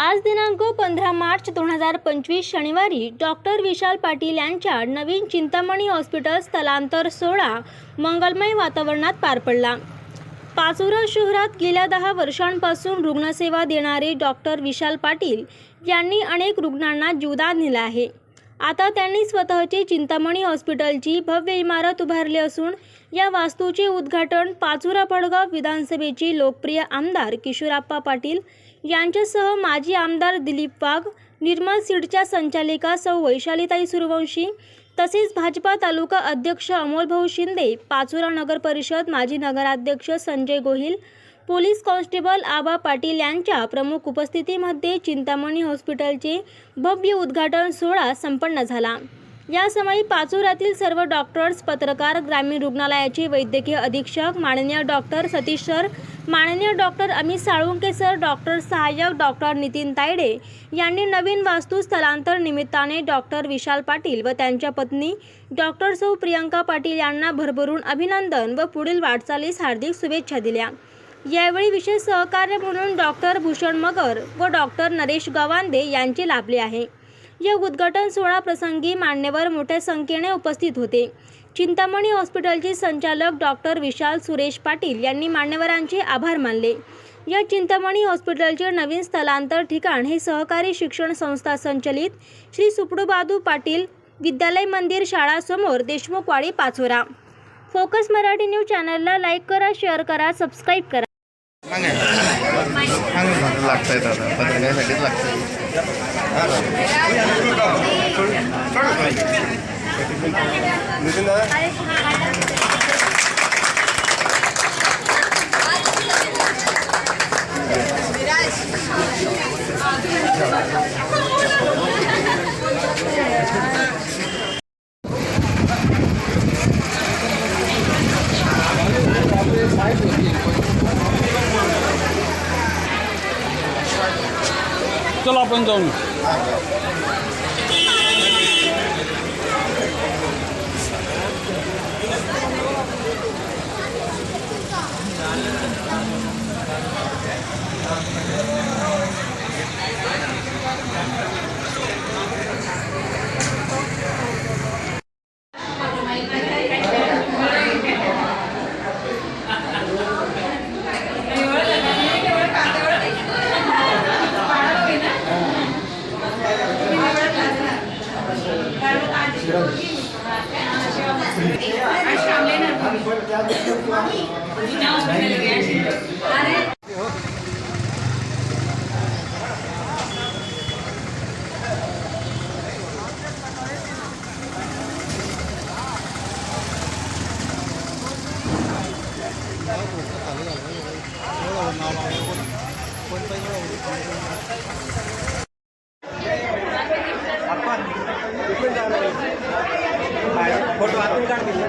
आज दिनांक पंधरा मार्च दोन हजार पंचवीस शनिवारी डॉक्टर विशाल पाटील यांच्या नवीन चिंतामणी हॉस्पिटल स्थलांतर सोहळा मंगलमय वातावरणात पार पडला. पाचोरा शहरात गेल्या दहा वर्षांपासून रुग्णसेवा देणारे डॉक्टर विशाल पाटील यांनी अनेक रुग्णांना जीवदान दिलं आहे. आता त्यांनी स्वतःची चिंतामणी हॉस्पिटलची भव्य इमारत उभारली असून या वास्तूचे उद्घाटन पाचुरा पडगाव विधानसभेचे लोकप्रिय आमदार किशोराप्पा पाटील यांच्यासह माजी आमदार दिलीप वाघ निर्मल सीडच्या संचालिका सौ वैशालीताई सूर्यवंशी तसेच भाजपा तालुका अध्यक्ष अमोलभाऊ शिंदे पाचोरा नगर परिषद माजी नगराध्यक्ष संजय गोहिल पोलीस कॉन्स्टेबल आबा पाटील यांच्या प्रमुख उपस्थितीमध्ये चिंतामणी हॉस्पिटलचे भव्य उद्घाटन सोहळा संपन्न झाला. या समयी पाचोऱ्यातील सर्व डॉक्टर्स पत्रकार ग्रामीण रुग्णालयाचे वैद्यकीय अधीक्षक माननीय डॉक्टर सतीश सर माननीय doctor Amit Salunke sir doctor सहाय्यक डॉक्टर नितीन तायडे यांनी नवीन वास्तू स्थलांतर निमित्ताने डॉक्टर विशाल पाटील व त्यांच्या पत्नी डॉक्टर सौ प्रियंका पाटील यांना भरभरून अभिनंदन व पुढील वाटचालीस हार्दिक शुभेच्छा दिल्या. यावेळी विशेष सहकार्य म्हणून डॉक्टर भूषण मगर व डॉक्टर नरेश गवांदे यांचे लाभले आहे. या उद्घाटन सोहळा प्रसंगी मान्यवर मोठ्या संख्येने उपस्थित होते. चिंतामणी हॉस्पिटलचे संचालक डॉक्टर विशाल सुरेश पाटील यांनी मान्यवरांचे आभार मानले. या चिंतामणी हॉस्पिटलचे नवीन स्थलांतर ठिकाण हे सहकारी शिक्षण संस्था संचलित श्री सुपडूबादू पाटील विद्यालय मंदिर शाळासमोर देशमुखवाडी पाचोरा. फोकस मराठी न्यूज चॅनलला लाईक करा शेअर करा सबस्क्राईब करा. सांगा सांगा लागतंय दादा पत्रकारासाठीच लागतंय con rồng चलो आपण जाऊन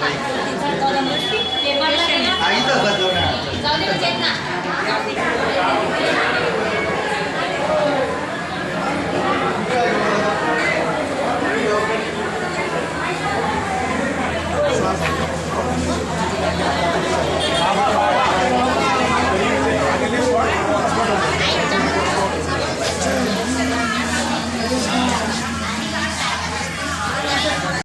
啊，你在温州呢？早点见呐。